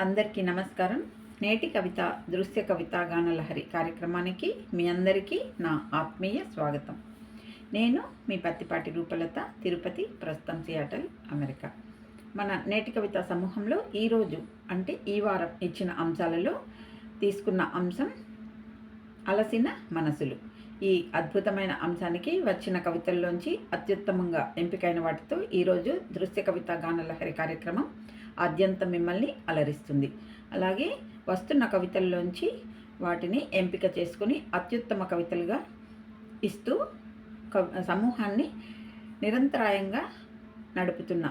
అందరికీ నమస్కారం. నేటి కవిత దృశ్య కవిత గానలహరి కార్యక్రమానికి మీ అందరికీ నా ఆత్మీయ స్వాగతం. నేను మీ పత్తిపాటి రూపలత తిరుపతి ప్రస్తుతం సియాటల్ అమెరికా. మన నేటి కవిత సమూహంలో ఈరోజు అంటే ఈ వారం ఇచ్చిన అంశాలలో తీసుకున్న అంశం అలసిన మనసులు. ఈ అద్భుతమైన అంశానికి వచ్చిన కవితల్లోంచి అత్యుత్తమంగా ఎంపికైన వాటితో ఈరోజు దృశ్య కవిత గానలహరి కార్యక్రమం ఆద్యంత మిమ్మల్ని అలరిస్తుంది. అలాగే వస్తున్న కవితల్లోంచి వాటిని ఎంపిక చేసుకుని అత్యుత్తమ కవితలుగా ఇస్తూ కవి సమూహాన్ని నిరంతరాయంగా నడుపుతున్న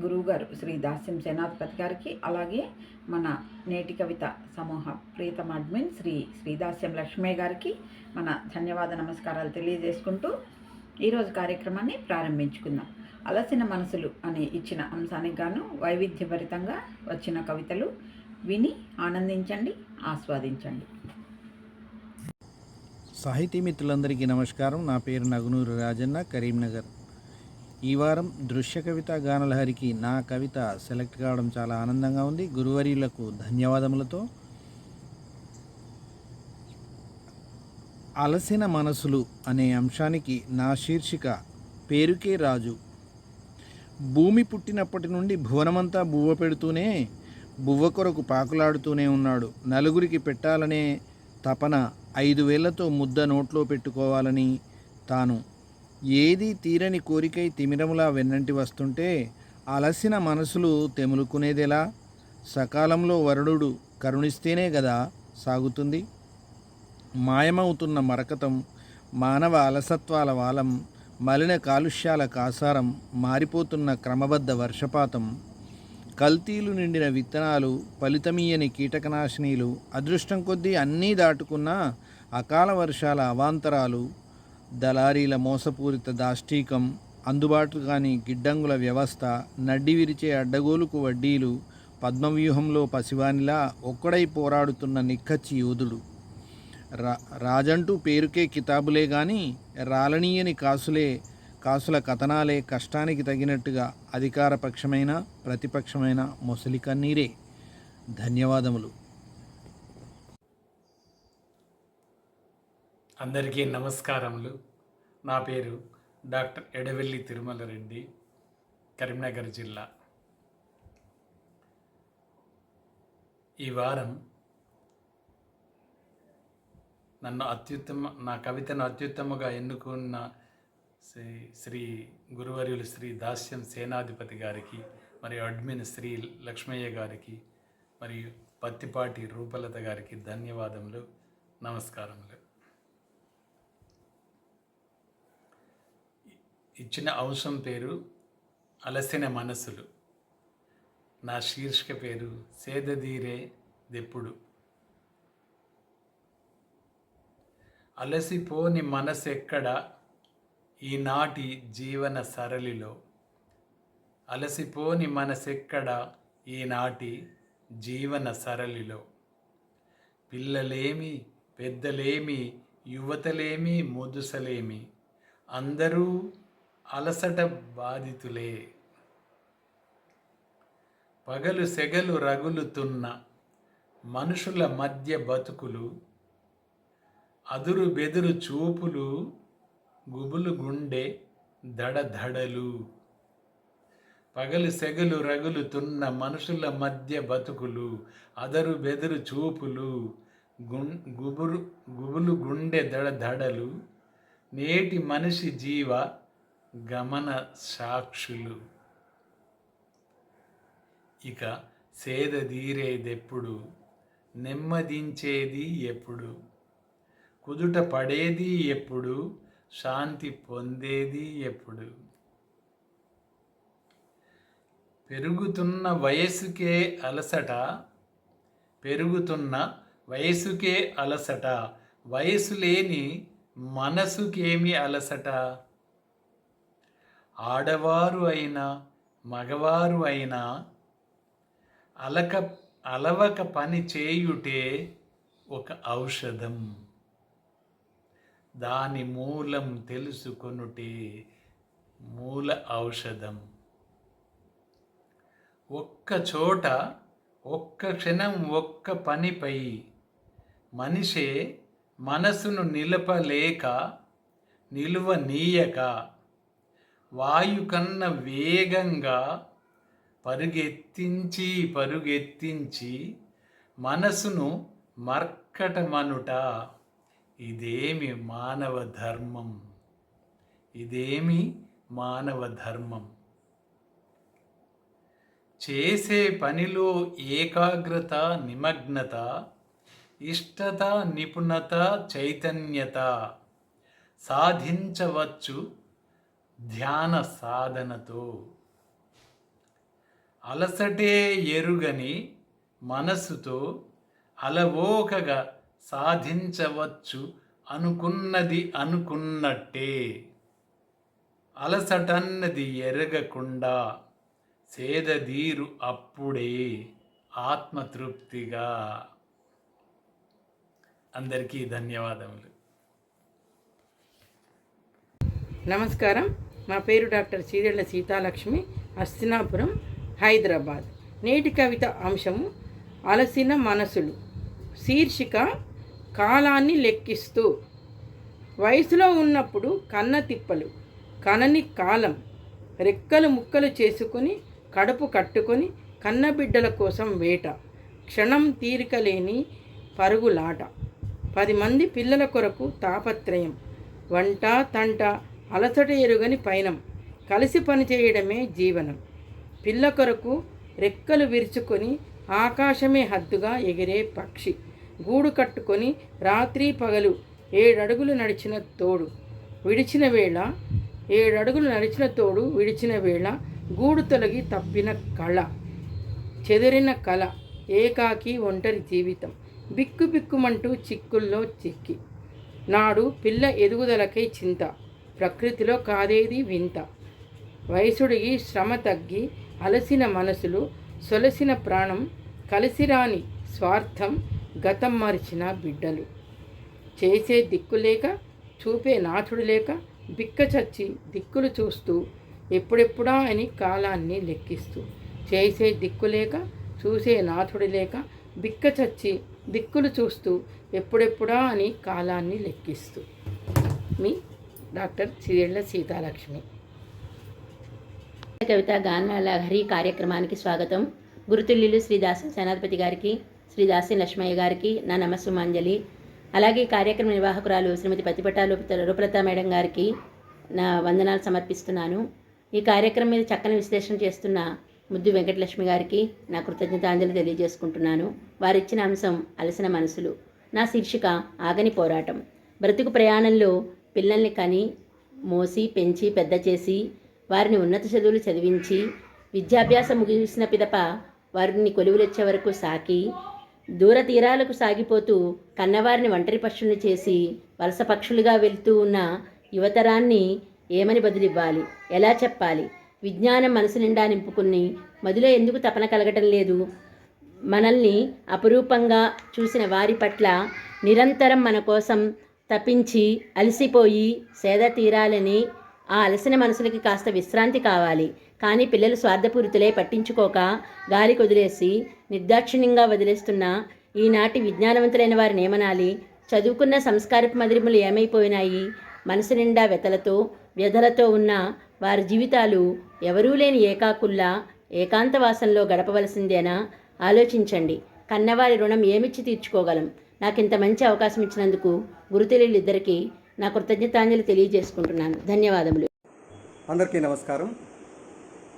గురువుగారు శ్రీ దాస్యం సేనాధిపతి గారికి అలాగే మన నేటి కవిత సమూహ ప్రీతమ అడ్మిన్ శ్రీ శ్రీదాస్యం లక్ష్మయ్య గారికి మన ధన్యవాద నమస్కారాలు తెలియజేసుకుంటూ ఈరోజు కార్యక్రమాన్ని ప్రారంభించుకుందాం. అలసిన మనసులు అనే ఇచ్చిన అంశానికి గాను వైవిధ్యభరితంగా వచ్చిన కవితలు విని ఆనందించండి ఆస్వాదించండి. సాహితీ మిత్రులందరికీ నమస్కారం. నా పేరు నగునూరు రాజన్న కరీంనగర్. ఈ వారం దృశ్య కవిత గానలహరికి నా కవిత సెలెక్ట్ కావడం చాలా ఆనందంగా ఉంది. గురువరీలకు ధన్యవాదములతో అలసిన మనసులు అనే అంశానికి నా శీర్షిక పేరుకే రాజు భూమి పుట్టినప్పటి నుండి భువనమంతా బువ్వ పెడుతూనే బువ్వ కొరకు పాకులాడుతూనే ఉన్నాడు. నలుగురికి పెట్టాలనే తపన ఐదు వేళ్ళతో ముద్ద నోట్లో పెట్టుకోవాలని తాను. ఏది తీరని కోరికై తిమిరములా వెన్నంటి వస్తుంటే అలసిన మనసులు తెములుకునేదెలా? సకాలంలో వరుడు కరుణిస్తేనే కదా సాగుతుంది? మాయమవుతున్న మరకతం మానవ అలసత్వాల వాలం మలిన కాలుష్యాల కాసారం మారిపోతున్న క్రమబద్ధ వర్షపాతం కల్తీలు నిండిన విత్తనాలు ఫలితమీయని కీటకనాశినీలు అదృష్టం కొద్దీ అన్నీ దాటుకున్న అకాల వర్షాల అవాంతరాలు దళారీల మోసపూరిత దాష్టీకం అందుబాటు కాని గిడ్డంగుల వ్యవస్థ నడ్డి విరిచే అడ్డగోలుకు వడ్డీలు పద్మవ్యూహంలో పసివానిలా ఒక్కడై పోరాడుతున్న నిక్కచ్చి యోధుడు. రా రాజంటూ పేరుకే కితాబులే కానీ రాలనీయని కాసులే కాసుల కథనాలే కష్టానికి తగినట్టుగా అధికార పక్షమైన ప్రతిపక్షమైన మొసలి కన్నీరే. ధన్యవాదములు. అందరికీ నమస్కారములు. నా పేరు డాక్టర్ ఎడవెల్లి తిరుమల రెడ్డి కరీంనగర్ జిల్లా. ఈ వారం నన్ను అత్యుత్తమ నా కవితను అత్యుత్తమగా ఎన్నుకున్న శ్రీ శ్రీ గురువర్యులు శ్రీ దాస్యం సేనాధిపతి గారికి మరియు అడ్మిన్ శ్రీ లక్ష్మయ్య గారికి మరియు పత్తిపాటి రూపలత గారికి ధన్యవాదములు నమస్కారములు. ఇచ్చిన అంశం పేరు అలసిన మనసులు. నా శీర్షిక పేరు సేదదీరే దెప్పుడు. అలసిపోని మనసెక్కడ? ఈనాటి జీవన సరళిలో. అలసిపోని మనసెక్కడ? ఈనాటి జీవన సరళిలో. పిల్లలేమి పెద్దలేమి యువతలేమి ముదుసలేమి అందరూ అలసట బాధితులే. పగలు సెగలు రగులుతున్న మనుషుల మధ్య బతుకులు అదురు బెదురు చూపులు గుబులు గుండె దడదడలు పగలు సెగలు రగులుతున్న మనుషుల మధ్య బతుకులు అదరు బెదురు చూపులు గున్ గుబురు గుబులు గుండె దడదడలు నేటి మనిషి జీవ గమన సాక్షులు. ఇక సేదదీరేదెప్పుడు నెమ్మదించేది ఎప్పుడు? కుదుట పడేది ఎప్పుడు శాంతి పొందేది ఎప్పుడు? పెరుగుతున్న వయసుకే అలసట పెరుగుతున్న వయసుకే అలసట వయసు లేని మనసుకేమి అలసట? ఆడవారు అయినా మగవారు అయినా అలక అలవక పని చేయుటే ఒక ఔషధం. దాని మూలం తెలుసుకొనుటే మూల ఔషధం. ఒక్క చోట ఒక్క క్షణం ఒక్క పనిపై మనిషే మనసును నిలపలేక నిలువ నీయక వాయు కన్న వేగంగా పరుగెత్తించి పరుగెత్తించి మనసును మర్కటమనుట. ఇదేమి మానవ ధర్మం? ఇదేమి మానవ ధర్మం? చేసే పనిలో ఏకాగ్రత నిమగ్నత ఇష్టత నిపుణత చైతన్యత సాధించవచ్చు ధ్యాన సాధనతో. అలసటే ఎరుగని మనస్సుతో అలవోకగా సాధించవచ్చు అనుకున్నది అనుకున్నట్టే. అలసటన్నది ఎరగకుండా సేదదీరు అప్పుడే ఆత్మతృప్తిగా. అందరికీ ధన్యవాదములు. నమస్కారం. మా పేరు డాక్టర్ చీరెళ్ళ సీతాలక్ష్మి హస్తినాపురం హైదరాబాద్. నేటి కవిత అంశము అలసిన మనసులు. శీర్షిక కాలాన్ని లెక్కిస్తూ. వయసులో ఉన్నప్పుడు కన్న తిప్పలు కనని కాలం రెక్కలు ముక్కలు చేసుకొని కడుపు కట్టుకొని కన్నబిడ్డల కోసం వేట క్షణం తీరిక లేని పరుగులాట. పది మంది పిల్లల కొరకు తాపత్రయం వంట తంట అలసట ఎరుగని పయనం కలిసి పనిచేయడమే జీవనం. పిల్ల కొరకు రెక్కలు విరుచుకొని ఆకాశమే హద్దుగా ఎగిరే పక్షి. గూడు కట్టుకొని రాత్రి పగలు ఏడడుగులు నడిచిన తోడు విడిచిన వేళ ఏడడుగులు నడిచిన తోడు విడిచిన వేళ గూడు తొలగి తప్పిన కళ చెదిరిన కళ ఏకాకి ఒంటరి జీవితం. బిక్కు బిక్కుమంటూ చిక్కుల్లో చిక్కి. నాడు పిల్ల ఎదుగుదలకై చింత ప్రకృతిలో కాదేది వింత. వయసుడిగి శ్రమ తగ్గి అలసిన మనసులు సొలసిన ప్రాణం కలిసిరాని స్వార్థం గతం మరిచిన బిడ్డలు. చేసే దిక్కు లేక చూపే నాథుడు లేక బిక్క చచ్చి దిక్కులు చూస్తూ ఎప్పుడెప్పుడా అని కాలాన్ని లెక్కిస్తూ చేసే దిక్కు లేక చూసే నాథుడు లేక బిక్క చచ్చి దిక్కులు చూస్తూ ఎప్పుడెప్పుడా అని కాలాన్ని లెక్కిస్తూ. మీ డాక్టర్ చిరేళ్ళ సీతాలక్ష్మి. కవిత గానలహరి కార్యక్రమానికి స్వాగతం. గురుతుల్యులు శ్రీదాసు సేనాధిపతి గారికి శ్రీ దాసి లక్ష్మయ్య గారికి నా నమస్సుమాంజలి. అలాగే కార్యక్రమ నిర్వాహకురాలు శ్రీమతి పతిపట్ట రూపలత మేడం గారికి నా వందనాలు సమర్పిస్తున్నాను. ఈ కార్యక్రమం మీద చక్కని విశ్లేషణ చేస్తున్న ముద్దు వెంకటలక్ష్మి గారికి నా కృతజ్ఞతాంజలి తెలియజేసుకుంటున్నాను. వారిచ్చిన అంశం అలసిన మనసులు నా శీర్షిక ఆగని పోరాటం. బ్రతుకు ప్రయాణంలో పిల్లల్ని కని మోసి పెంచి పెద్ద చేసి వారిని ఉన్నత చదువులు చదివించి విద్యాభ్యాసం ముగిసిన పిదప వారిని కొలువులొచ్చే వరకు సాకి దూర తీరాలకు సాగిపోతూ కన్నవారిని ఒంటరి పక్షుల్ని చేసి వలస పక్షులుగా వెళ్తూ ఉన్న యువతరాన్ని ఏమని బదులివ్వాలి? ఎలా చెప్పాలి? విజ్ఞానం మనసు నిండా నింపుకుని మదిలో ఎందుకు తపన కలగటం లేదు? మనల్ని అపురూపంగా చూసిన వారి పట్ల నిరంతరం మన కోసం తప్పించి అలసిపోయి సేద తీరాలని ఆ అలసిన మనసులకి కాస్త విశ్రాంతి కావాలి. కానీ పిల్లలు స్వార్థపూరితులే పట్టించుకోక గాలి వదిలేసి నిర్దాక్షిణ్యంగా వదిలేస్తున్న ఈనాటి విజ్ఞానవంతులైన వారిని ఏమనాలి? చదువుకున్న సంస్కారపు మదిరిములు ఏమైపోయినాయి? మనసు నిండా వెతలతో వ్యధలతో ఉన్న వారి జీవితాలు ఎవరూ లేని ఏకాకుల్లా ఏకాంతవాసంలో గడపవలసిందేనా? ఆలోచించండి. కన్నవారి రుణం ఏమిచ్చి తీర్చుకోగలం? నాకు ఇంత మంచి అవకాశం ఇచ్చినందుకు గురుతెలీళ్ళిద్దరికీ నా కృతజ్ఞతాంజలి తెలియజేసుకుంటున్నాను. ధన్యవాదములు. అందరికీ నమస్కారం.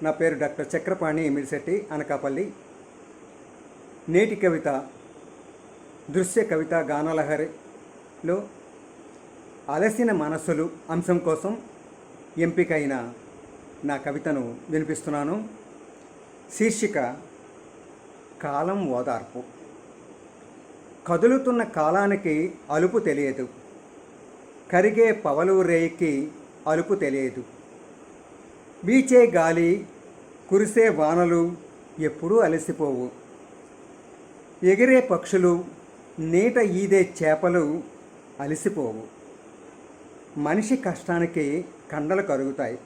నా పేరు డాక్టర్ చక్రపాణి మిడిశెట్టి అనకాపల్లి. నేటి కవిత దృశ్య కవిత గానలహరిలో అలసిన మనస్సులు అంశం కోసం ఎంపికైన నా కవితను వినిపిస్తున్నాను. శీర్షిక కాలం ఓదార్పు. కదులుతున్న కాలానికి అలుపు తెలియదు. కరిగే పవలు రేయికి అలుపు తెలియదు. వీచే గాలి కురిసే వానలు ఎప్పుడూ అలసిపోవు. ఎగిరే పక్షులు నీట ఈదే చేపలు అలసిపోవు. మనిషి కష్టానికి కండలు కరుగుతాయి.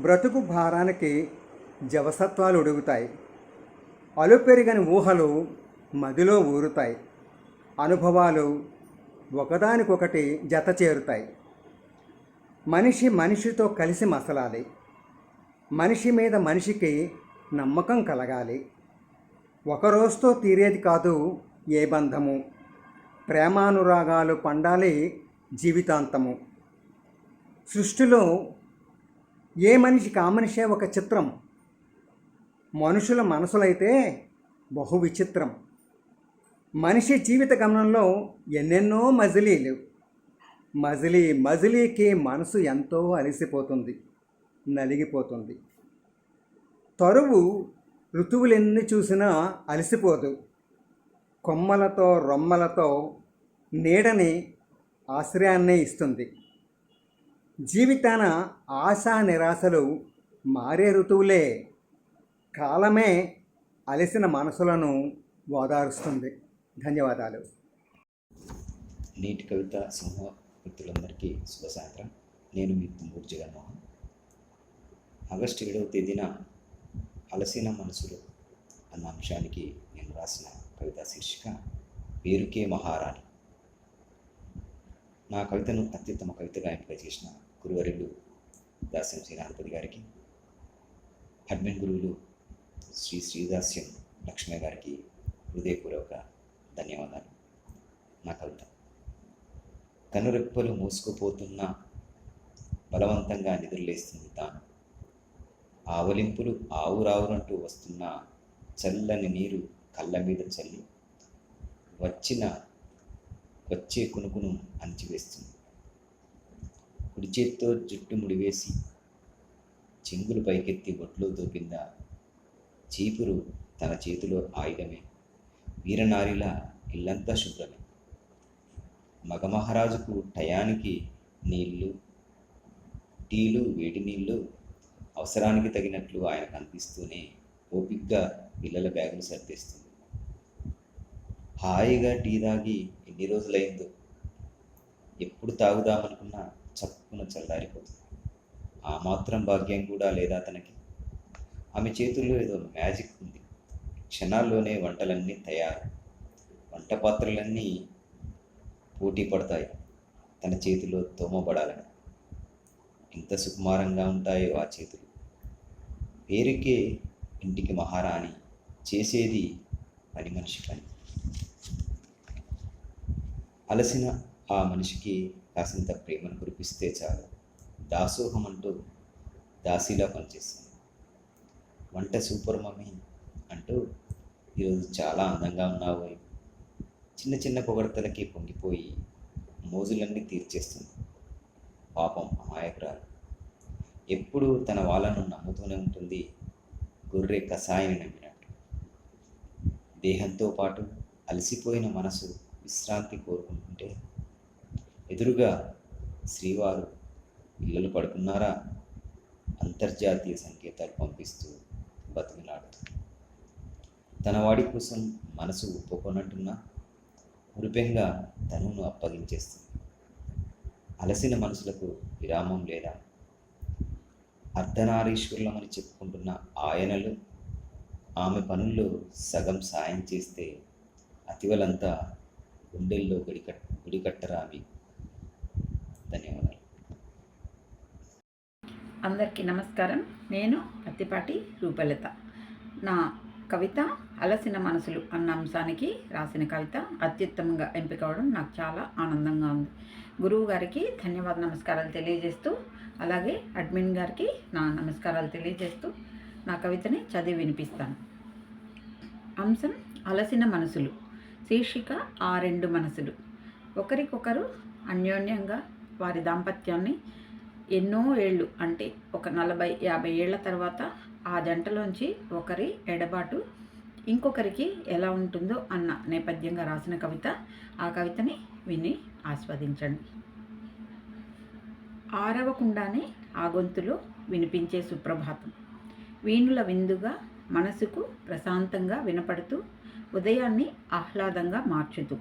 బ్రతుకు భారానికి జవసత్వాలు ఉడుగుతాయి అలుపెరిగని ఊహలు మదిలో ఊరుతాయి. అనుభవాలు ఒకదానికొకటి జత చేరుతాయి. మనిషి మనిషితో కలిసి మసలాలి. మనిషి మీద మనిషికి నమ్మకం కలగాలి. ఒక రోజుతో తీరేది కాదు ఏ బంధము. ప్రేమానురాగాలు పండాలి జీవితాంతము. సృష్టిలో ఏ మనిషికి ఆ మనిషే ఒక చిత్రం. మనుషుల మనసులైతే బహు విచిత్రం మనిషి జీవిత గమనంలో ఎన్నెన్నో మజిలీలు. మజిలీ మజిలీకి మనసు ఎంతో అలసిపోతుంది. నలిగిపోతుంది. తరువు ఋతువులెన్ని చూసినా అలసిపోదు. కొమ్మలతో రొమ్మలతో నీడని ఆశ్రయాన్ని ఇస్తుంది. జీవితాన ఆశా నిరాశలు మారే ఋతువులే. కాలమే అలసిన మనసులను ఓదారుస్తుంది. ధన్యవాదాలు. నీటి కవిత సమూహ మిత్రులందరికీ శుభ సాయంత్రం నేను మీ తుమ్మూరు మోహన్. ఆగస్టు ఏడవ తేదీన అలసిన మనసులు అన్న అంశానికి నేను రాసిన కవిత శీర్షిక పేరుకే మహారాణి. నా కవితను అత్యుత్తమ కవితగా ఎంపిక చేసిన గురువరులు దాస్యం శ్రీనాథపతి గారికి అడ్మిన్ గురువులు శ్రీ శ్రీదాస్యం లక్ష్మి గారికి హృదయపూర్వక ధన్యవాదాలు. నా కవిత. కనురెప్పలు మూసుకుపోతున్న బలవంతంగా నిద్రలేస్తుంది తాను. ఆవలింపులు ఆవురావురంటూ వస్తున్న చల్లని నీరు కళ్ళ మీద చల్లి వచ్చిన వచ్చే కునుకును అణిచివేస్తుంది. కుడి చేత్తో జుట్టు ముడివేసి చెంగులు పైకెత్తి ఒట్లో దూపింద చీపురు తన చేతిలో ఆయుధమే. వీరనారిలా ఇల్లంతా శుభ్రమే. మగమహారాజుకు టయానికి నీళ్ళు టీలు వేడి నీళ్ళు అవసరానికి తగినట్లు ఆయన కనిపిస్తూనే ఓపిగ్గా పిల్లల బ్యాగులు సర్దేస్తుంది. హాయిగా టీ తాగి ఎన్ని రోజులైందో. ఎప్పుడు తాగుదామనుకున్నా చప్పున చల్లారిపోతుంది. ఆ మాత్రం భాగ్యం కూడా లేదా తనకి? ఆమె చేతుల్లో ఏదో మ్యాజిక్ ఉంది. క్షణాల్లోనే వంటలన్నీ తయారు. వంట పాత్రలన్నీ పోటీ పడతాయి. తన చేతిలో తోమబడాలని ఎంత సుకుమారంగా ఉంటాయో ఆ చేతులు. పేరుకే ఇంటికి మహారాణి చేసేది పని మనిషి పని. అలసిన ఆ మనిషికి కాసింత ప్రేమను కురిపిస్తే చాలు. దాసోహం అంటూ దాసీలా పనిచేస్తుంది. వంట సూపర్ మమ్మీ అంటూ ఈరోజు చాలా అందంగా ఉన్నావు చిన్న చిన్న పొగడతలకి పొంగిపోయి మోజులన్నీ తీర్చేస్తుంది. పాపం అమాయకురాలు. ఎప్పుడూ తన వాళ్ళను నమ్ముతూనే ఉంటుంది. గొర్రె కషాయిని నమ్మినట్టు. దేహంతో పాటు అలసిపోయిన మనసు విశ్రాంతి కోరుకుంటుంటే ఎదురుగా శ్రీవారు పిల్లలు పడుకున్నారా? అంతర్జాతీయ సంకేతాలు పంపిస్తూ బతిమిలాడుతూ. తన వాడి కోసం మనసు ఒప్పుకోనట్టున్నా మురిపెంగా తనువును అప్పగించేస్తుంది. అలసిన మనసులకు విరామం లేదా? అర్ధనారీశ్వరులమని చెప్పుకుంటున్న ఆయనలు ఆమె పనుల్లో సగం సాయం చేస్తే అతివలంతా గుండెల్లో గుడికట్ గుడికట్టరావి. ధన్యవాదాలు. అందరికీ నమస్కారం. నేను పత్తిపాటి రూపలత. నా కవిత అలసిన మనసులు అన్న అంశానికి రాసిన కవిత అత్యుత్తమంగా ఎంపిక అవడం నాకు చాలా ఆనందంగా ఉంది. గురువు గారికి ధన్యవాద నమస్కారాలు తెలియజేస్తూ అలాగే అడ్మిన్ గారికి నా నమస్కారాలు తెలియజేస్తూ నా కవితని చదివి వినిపిస్తాను. అంశం అలసిన మనసులు శీర్షిక ఆ రెండు మనసులు. ఒకరికొకరు అన్యోన్యంగా వారి దాంపత్యాన్ని ఎన్నో ఏళ్ళు అంటే ఒక నలభై యాభై ఏళ్ళ తర్వాత ఆ జంటలోంచి ఒకరి ఎడబాటు ఇంకొకరికి ఎలా ఉంటుందో అన్న నేపథ్యంగా రాసిన కవిత ఆ కవితని విని ఆస్వాదించండి. ఆరవకుండానే ఆ గొంతులో వినిపించే సుప్రభాతం. వీణుల విందుగా మనసుకు ప్రశాంతంగా వినపడుతూ ఉదయాన్ని ఆహ్లాదంగా మార్చుతూ.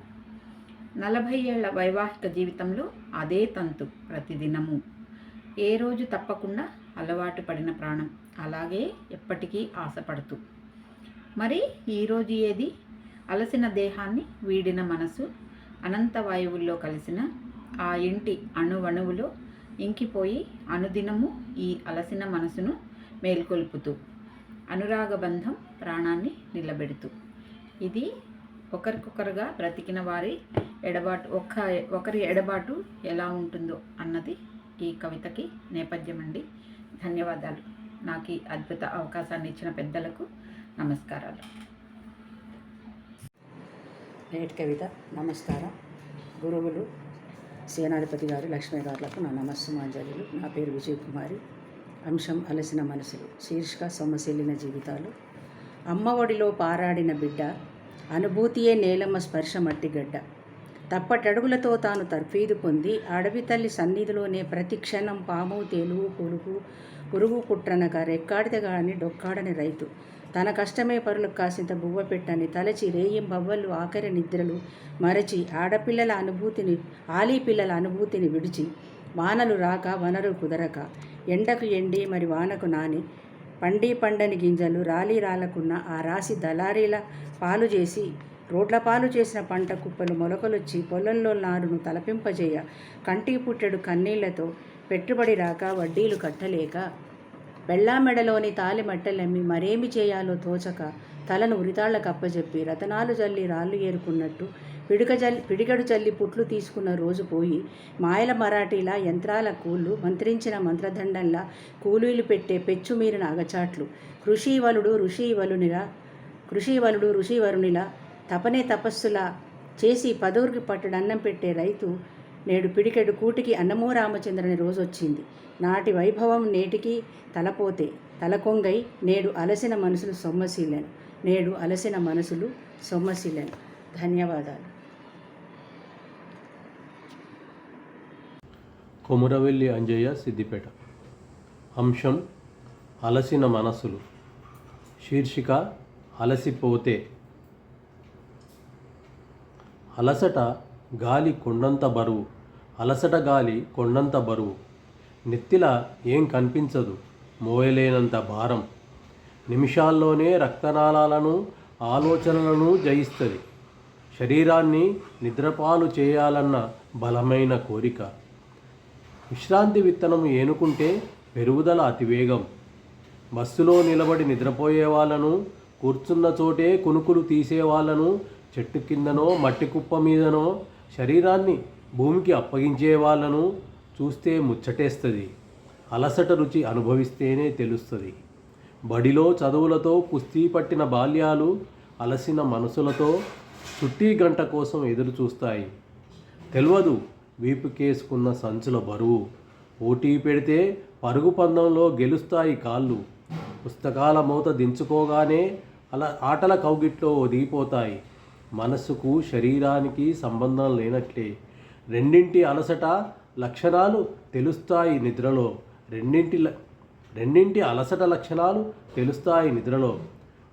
నలభై ఏళ్ళ వైవాహిక జీవితంలో అదే తంతు ప్రతిదినము. ఏ రోజు తప్పకుండా అలవాటు పడిన ప్రాణం అలాగే ఎప్పటికీ ఆశపడుతూ. మరి ఈరోజు ఏది? అలసిన దేహాన్ని వీడిన మనసు అనంత వాయువుల్లో కలిసిన ఆ ఇంటి అణువణువులో ఇంకిపోయి అనుదినము ఈ అలసిన మనసును మేల్కొల్పుతూ అనురాగబంధం ప్రాణాన్ని నిలబెడుతూ. ఇది ఒకరికొకరుగా బ్రతికిన వారి ఎడబాటు ఒక్క ఒకరి ఎడబాటు ఎలా ఉంటుందో అన్నది ఈ కవితకి నేపథ్యం అండి ధన్యవాదాలు. నాకు ఈ అద్భుత అవకాశాన్ని ఇచ్చిన పెద్దలకు నమస్కారాలు. నేటి కవిత నమస్కారం. గురువులు సేనాధిపతి గారు లక్ష్మీ గారులకు నా నమస్సుమాంజలు నా పేరు విజయ్ కుమారి అంశం అలసిన మనసులు. శీర్షిక సొమ్మసిల్లిన జీవితాలు. అమ్మఒడిలో పారాడిన బిడ్డ. అనుభూతియే నేలమ్మ స్పర్శ మట్టిగడ్డ తప్పటడుగులతో తాను తర్ఫీదు పొంది అడవి తల్లి సన్నిధిలోనే ప్రతి క్షణం పాము తెలుగు పులుగు పురుగు కుట్రనక రెక్కాడితే గాని డొక్కాడని రైతు. తన కష్టమే పరులకు కాసింత బువ్వ పెట్టని తలచి రేయం బవ్వలు ఆఖరి నిద్రలు మరచి ఆడపిల్లల అనుభూతిని ఆలీ పిల్లల అనుభూతిని విడిచి వానలు రాక వనరు కుదరక ఎండకు ఎండి మరి వానకు నాని పండి పండని గింజలు రాలి రాలకున్న ఆ రాసి దళారీల పాలు చేసి రోడ్ల పాలు చేసిన పంట కుప్పలు మొలకలొచ్చి పొలంలో నారును తలపింపజేయ కంటికి పుట్టెడు కన్నీళ్ళతో పెట్టుబడి రాక వడ్డీలు కట్టలేక బెళ్ళామెడలోని తాలి మట్టెలమ్మి మరేమి చేయాలో తోచక తలను ఉరితాళ్ళకు అప్పజెప్పి రతనాలు జల్లి రాళ్ళు ఏరుకున్నట్టు పిడిక జల్లి పిడిగడు జల్లి పుట్లు తీసుకున్న రోజు పోయి మాయల మరాఠీలా యంత్రాల కూళ్ళు మంత్రించిన మంత్రదండంలా కూలీలు పెట్టే పెచ్చుమీరిన అగచాట్లు. కృషివలుడు ఋషివలునిలా కృషివలుడు ఋషివరునిలా తపనే తపస్సులా చేసి పదవురికి పట్టడన్నం పెట్టే రైతు నేడు పిడికెడు కూటికి అన్నమూ రామచంద్రని రోజు వచ్చింది నాటి వైభవం నేటికి తలపోతే తలకొంగై నేడు అలసిన మనసులు సొమ్మశీలను నేడు అలసిన మనసులు సొమ్మశీలను ధన్యవాదాలు. కొమురవెల్లి అంజయ్య సిద్దిపేట. అంశం అలసిన మనసులు. శీర్షిక అలసిపోతే. అలసట గాలి కొండంత బరువు అలసట గాలి కొండంత బరువు. నెత్తిల ఏం కనిపించదు మోయలేనంత భారం. నిమిషాల్లోనే రక్తనాళాలను ఆలోచనలను జయిస్తుంది. శరీరాన్ని నిద్రపాలు చేయాలన్న బలమైన కోరిక. విశ్రాంతి విత్తనం ఏనుకుంటే పెరుగుదల అతివేగం. బస్సులో నిలబడి నిద్రపోయే వాళ్ళను కూర్చున్న చోటే కునుకులు తీసే వాళ్ళను చెట్టు కిందనో మట్టి కుప్ప మీదనో శరీరాన్ని భూమికి అప్పగించే వాళ్ళను చూస్తే ముచ్చటేస్తుంది. అలసట రుచి అనుభవిస్తేనే తెలుస్తుంది. బడిలో చదువులతో కుస్తీ పట్టిన బాల్యాలు అలసిన మనసులతో చుట్టి గంట కోసం ఎదురు చూస్తాయి. తెలియదు వీపుకేసుకున్న సంచుల బరువు. పోటీ పెడితే పరుగు పందంలో గెలుస్తాయి కాళ్ళు. పుస్తకాల మూత దించుకోగానే అలా ఆటల కౌగిట్లో ఒదిగిపోతాయి. మనసుకు శరీరానికి సంబంధం లేనట్లే. రెండింటి అలసట లక్షణాలు తెలుస్తాయి నిద్రలో. రెండింటి ల- రెండింటి అలసట లక్షణాలు తెలుస్తాయి నిద్రలో.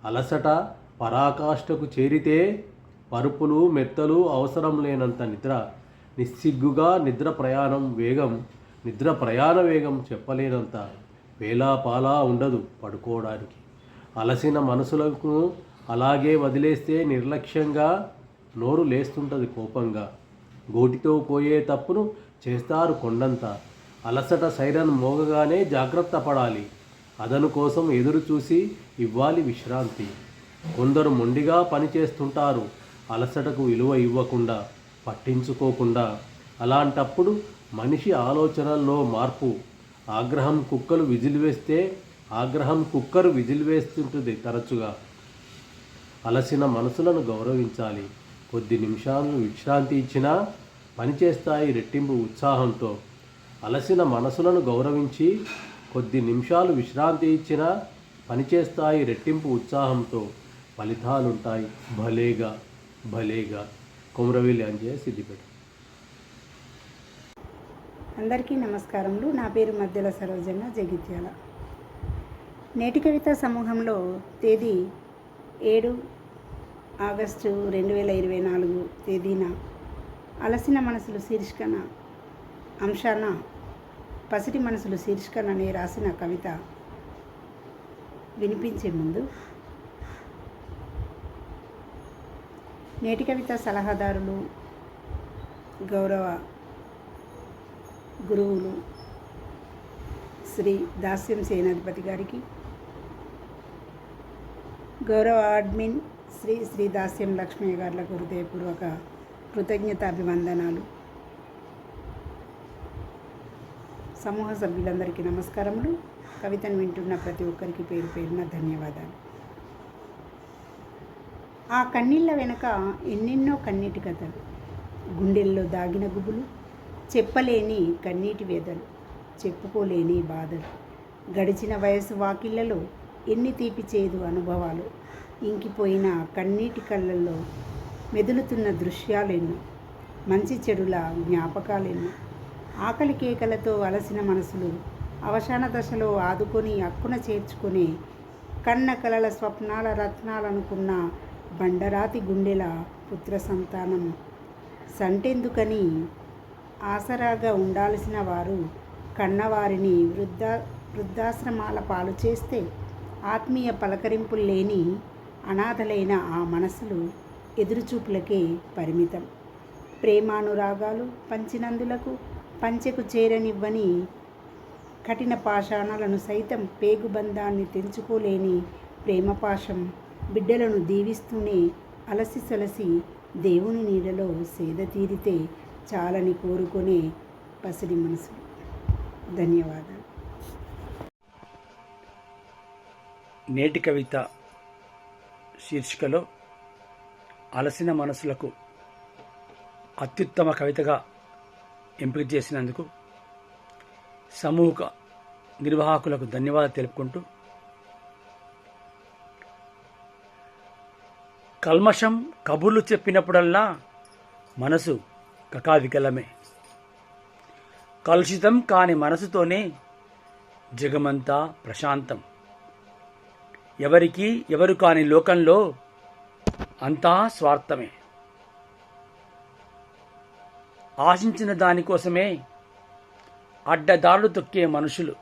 అలసట పరాకాష్ఠకు చేరితే పరుపులు మెత్తలు అవసరం లేనంత నిద్ర. నిస్సిగ్గుగా నిద్ర ప్రయాణం వేగం నిద్ర ప్రయాణ వేగం చెప్పలేనంత. వేలాపాలా ఉండదు పడుకోవడానికి. అలసిన మనసులకు అలాగే వదిలేస్తే నిర్లక్ష్యంగా నోరు లేస్తుంటుంది కోపంగా. గోటితో పోయే తప్పును చేస్తారు కొండంత. అలసట సైరన్ మోగగానే జాగ్రత్త పడాలి. అదను కోసం ఎదురు చూసి ఇవ్వాలి విశ్రాంతి. కొందరు మొండిగా పనిచేస్తుంటారు అలసటకు విలువ ఇవ్వకుండా పట్టించుకోకుండా. అలాంటప్పుడు మనిషి ఆలోచనల్లో మార్పు. ఆగ్రహం కుక్కలు విజిల్ వేస్తే ఆగ్రహం కుక్కరు విజిల్ వేస్తుంటుంది తరచుగా. అలసిన మనసులను గౌరవించాలి. కొద్ది నిమిషాలు విశ్రాంతి ఇచ్చినా పనిచేస్తాయి రెట్టింపు ఉత్సాహంతో. అలసిన మనసులను గౌరవించి కొద్ది నిమిషాలు విశ్రాంతి ఇచ్చినా పనిచేస్తాయి రెట్టింపు ఉత్సాహంతో. ఫలితాలుంటాయి. భలేగా భలేగా. కొమరవెల్లి అంజయ్య సిద్దిపేట. అందరికీ నమస్కారములు. నా పేరు మధ్యల సరోజన్న జగిత్యాల. నేటి కవిత సమూహంలో తేదీ ఏడు ఆగస్టు రెండు వేల ఇరవై నాలుగు తేదీన అలసిన మనసులు శీర్షికన అంశాన పసిటి మనసులు శీర్షికనని రాసిన కవిత వినిపించే ముందు నేటి కవిత సలహాదారులు గౌరవ గురువులు శ్రీ దాస్యం సేనాధిపతి గారికి గౌరవ అడ్మిన్ శ్రీ శ్రీ దాస్యం లక్ష్మయ్య గారులకు హృదయపూర్వక కృతజ్ఞత అభివందనాలు సమూహ సభ్యులందరికీ నమస్కారములు. కవితను వింటున్న ప్రతి ఒక్కరికి పేరు పేరున ధన్యవాదాలు. ఆ కన్నీళ్ళ వెనుక ఎన్నెన్నో కన్నీటి కథలు. గుండెల్లో దాగిన గుబులు చెప్పలేని కన్నీటి వేదలు చెప్పుకోలేని బాధలు. గడిచిన వయసు వాకిళ్ళలో ఎన్ని తీపి చేదు అనుభవాలు. ఇంకిపోయిన కన్నీటి కళ్ళల్లో మెదులుతున్న దృశ్యాలేను మంచి చెడుల జ్ఞాపకాలేను ఆకలి కేకలతో అలసిన మనసులు అవసాన దశలో ఆదుకొని అక్కున చేర్చుకునే కన్న కలల స్వప్నాల రత్నాలనుకున్న బండరాతి గుండెల పుత్ర సంతానం సంటెందుకని ఆసరాగా ఉండాల్సిన వారు కన్నవారిని వృద్ధా వృద్ధాశ్రమాల పాలు చేస్తే ఆత్మీయ పలకరింపులు లేని అనాథలైన ఆ మనసులు ఎదురుచూపులకే పరిమితం. ప్రేమానురాగాలు పంచినందులకు పంచెకు చేరనివ్వని కఠిన పాషాణాలను సైతం పేగుబంధాన్ని తెంచుకోలేని ప్రేమపాశం బిడ్డలను దీవిస్తూనే అలసి సలసి దేవుని నీడలో సేద తీరితే చాలని కోరుకునే పసిడి మనసు ధన్యవాదాలు. నేటి కవిత శీర్షికలో అలసిన మనసులకు అత్యుత్తమ కవితగా ఎంపిక చేసినందుకు సమూహ నిర్వాహకులకు ధన్యవాదాలు తెలుపుకుంటూ కల్మషం కబుర్లు చెప్పినప్పుడల్లా మనసు కకావికలమే. కలుషితం కాని మనసుతోనే జగమంతా ప్రశాంతం. ఎవరికి ఎవరు కాని లోకంలో అంతా స్వార్థమే. ఆశించిన దానికోసమే అడ్డదారులు తొక్కే మనుషులు.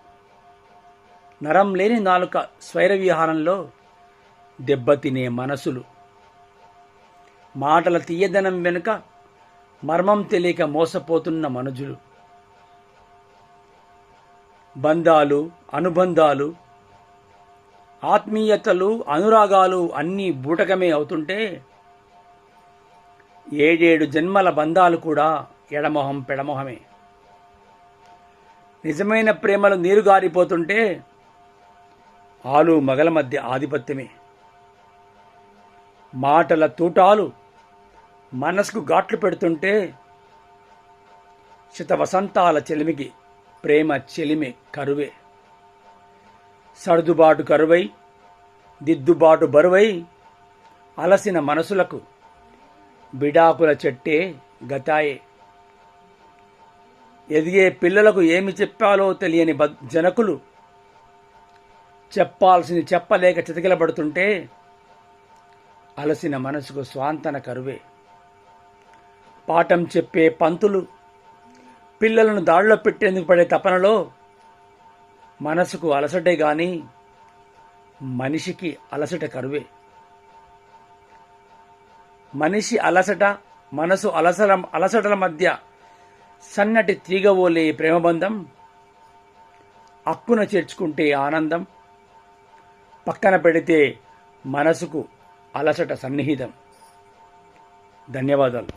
నరం లేని నాలుక స్వైర విహారంలో దెబ్బతినే మనసులు. మాటల తీయదనం వెనుక మర్మం తెలియక మోసపోతున్న మనుజులు. బంధాలు అనుబంధాలు ఆత్మీయతలు అనురాగాలు అన్నీ బూటకమే అవుతుంటే ఏడేడు జన్మల బంధాలు కూడా ఎడమొహం పెడమొహమే. నిజమైన ప్రేమలు నీరుగారిపోతుంటే ఆలు మగల మధ్య ఆధిపత్యమే. మాటల తూటాలు మనసుకు ఘాట్లు పెడుతుంటే శత వసంతాల చెలిమికి ప్రేమ చెలిమి కరువే. సర్దుబాటు కరువై దిద్దుబాటు బరువై అలసిన మనసులకు బిడాకుల చెట్టే గతాయే. ఎదిగే పిల్లలకు ఏమి చెప్పాలో తెలియని జనకులు చెప్పాల్సింది చెప్పలేక చితకిలబడుతుంటే అలసిన మనసుకు స్వాంతన కరువే. పాఠం చెప్పే పంతులు పిల్లలను దాడిలో పెట్టేందుకు పడే తపనలో మనసుకు అలసటే గాని మనిషికి అలసట కరువే. మనిషి అలసట మనసు అలసల అలసటల మధ్య సన్నటి తీగవోలే ప్రేమబంధం అక్కున చేర్చుకుంటే ఆనందం పక్కన పెడితే మనసుకు అలసట సన్నిహితం. ధన్యవాదాలు.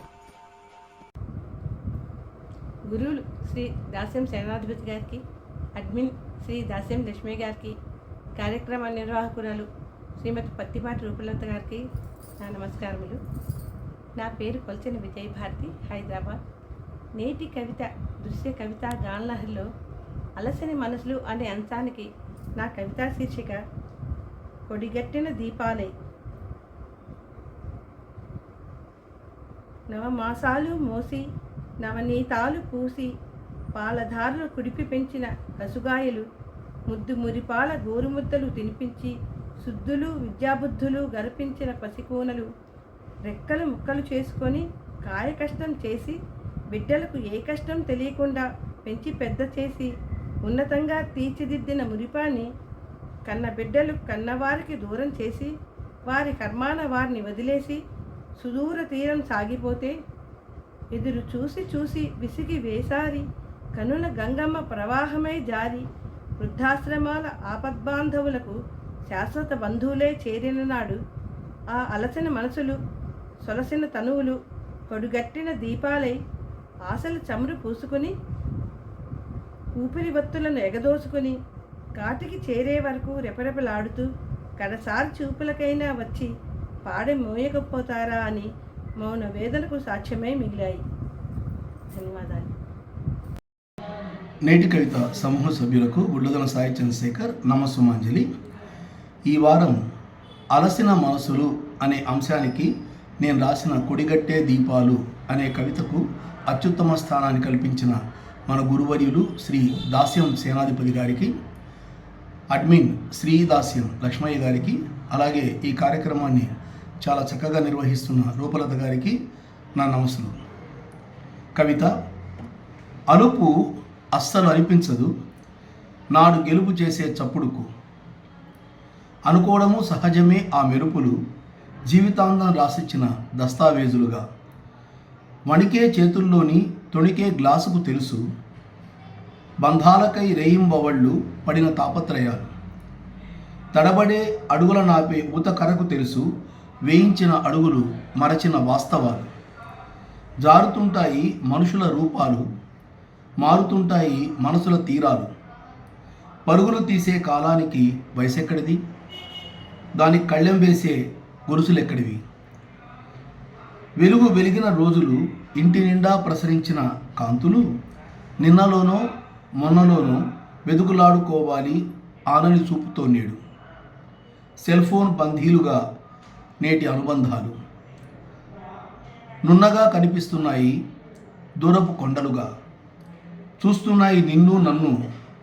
గురువులు శ్రీ దాస్యం సేనాధిపతి గారికి అడ్మిన్ శ్రీ దాస్యం లక్ష్మి గారికి కార్యక్రమ నిర్వాహకురాలు శ్రీమతి పత్తిపాటి రూపలత గారికి నా నమస్కారములు. నా పేరు కొల్చెని విజయభారతి హైదరాబాద్. నేటి కవిత దృశ్య కవిత గాన్లహర్లో అలసని మనసులు అనే అంశానికి నా కవితా శీర్షిక కొడిగట్టిన దీపాలై నవమాసాలు మోసి నవనీతాలు పూసి పాలధారులు కుడిపి పెంచిన కసుగాయలు ముద్దు మురిపాల గోరుముద్దలు తినిపించి శుద్ధులు విద్యాబుద్ధులు గర్పించిన పసికూనలు రెక్కలు ముక్కలు చేసుకొని కాయ కష్టం చేసి బిడ్డలకు ఏ కష్టం తెలియకుండా పెంచి పెద్ద చేసి ఉన్నతంగా తీర్చిదిద్దిన మురిపాన్ని కన్న బిడ్డలు కన్నవారికి దూరం చేసి వారి కర్మాన వారిని వదిలేసి సుదూర తీరం సాగిపోతే ఎదురు చూసి చూసి విసిగి వేసారి కనుల గంగమ్మ ప్రవాహమై జారి వృద్ధాశ్రమాల ఆపద్బాంధవులకు శాశ్వత బంధువులే చేరిన నాడు ఆ అలసిన మనసులు సొలసిన తనువులు కొడుగట్టిన దీపాలై ఆశలు చమురు పూసుకుని ఊపిరి వత్తులను ఎగదోసుకుని కాటికి చేరే వరకు రెపరెపలాడుతూ కడసారి చూపులకైనా వచ్చి పాడె మోయకపోతారా అని మౌన వేదనకు సాక్ష్యమై మిగిలాయి. ధన్యవాదాలు. నేటి కవిత సమూహ సభ్యులకు గుడ్లదన సాయి చంద్రశేఖర్ నమస్సుమాంజలి. ఈ వారం అలసిన మనసులు అనే అంశానికి నేను రాసిన కొడిగట్టే దీపాలు అనే కవితకు అత్యుత్తమ స్థానాన్ని కల్పించిన మన గురువర్యులు శ్రీ దాస్యం సేనాధిపతి గారికి అడ్మిన్ శ్రీ దాస్యం లక్ష్మయ్య గారికి అలాగే ఈ కార్యక్రమాన్ని చాలా చక్కగా నిర్వహిస్తున్న రూపలత గారికి నా నమస్సులు. కవిత అలుపు అస్సలు అనిపించదు. నాడు గెలుపు చేసే చప్పుడుకు. అనుకోవడము సహజమే ఆ మెరుపులు. జీవితాంతం రాసిచ్చిన దస్తావేజులుగా. వణికే చేతుల్లోని తొణికే గ్లాసుకు తెలుసు. బంధాలకై రేయింబవళ్ళు పడిన తాపత్రయాలు. తడబడే అడుగుల నాపే ఊతకరకు తెలుసు. వేయించిన అడుగులు మరచిన వాస్తవాలు. జారుతుంటాయి మనుషుల రూపాలు. మారుతుంటాయి మనసుల తీరాలు. పరుగులు తీసే కాలానికి వయసెక్కడిది? దానికి కళ్ళెం వేసే గొలుసులెక్కడివి? వెలుగు వెలిగిన రోజులు ఇంటి నిండా ప్రసరించిన కాంతులు? నిన్నలోనో మొన్నలోనో వెతుకులాడుకోవాలి ఆనని చూపుతో నేడు. సెల్ ఫోన్ బంధీలుగా నేటి అనుబంధాలు. నున్నగా కనిపిస్తున్నాయి దూరపు కొండలుగా. చూస్తున్నాయి నిన్ను నన్ను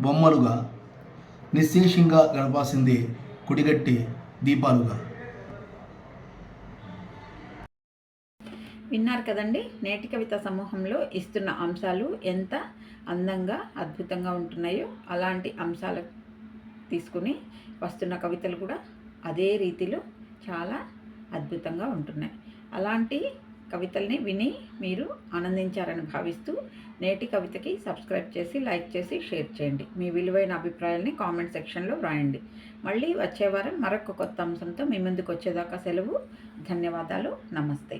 బొమ్మలుగా నిశ్శేషంగా గడపాల్సిందే కుడిగట్టి దీపాలుగా. విన్నారు కదండి నేటి కవిత సమూహంలో ఇస్తున్న అంశాలు ఎంత అందంగా అద్భుతంగా ఉంటున్నాయో అలాంటి అంశాలు తీసుకుని వస్తున్న కవితలు కూడా అదే రీతిలో చాలా అద్భుతంగా ఉంటున్నాయి. అలాంటి కవితల్ని విని మీరు ఆనందించారని భావిస్తూ నేటి కవితకి సబ్స్క్రైబ్ చేసి లైక్ చేసి షేర్ చేయండి. మీ విలువైన అభిప్రాయాల్ని కామెంట్ సెక్షన్లో వ్రాయండి. మళ్ళీ వచ్చే వారం మరొక కొత్త అంశంతో మీ ముందుకు వచ్చేదాకా సెలవు. ధన్యవాదాలు. నమస్తే.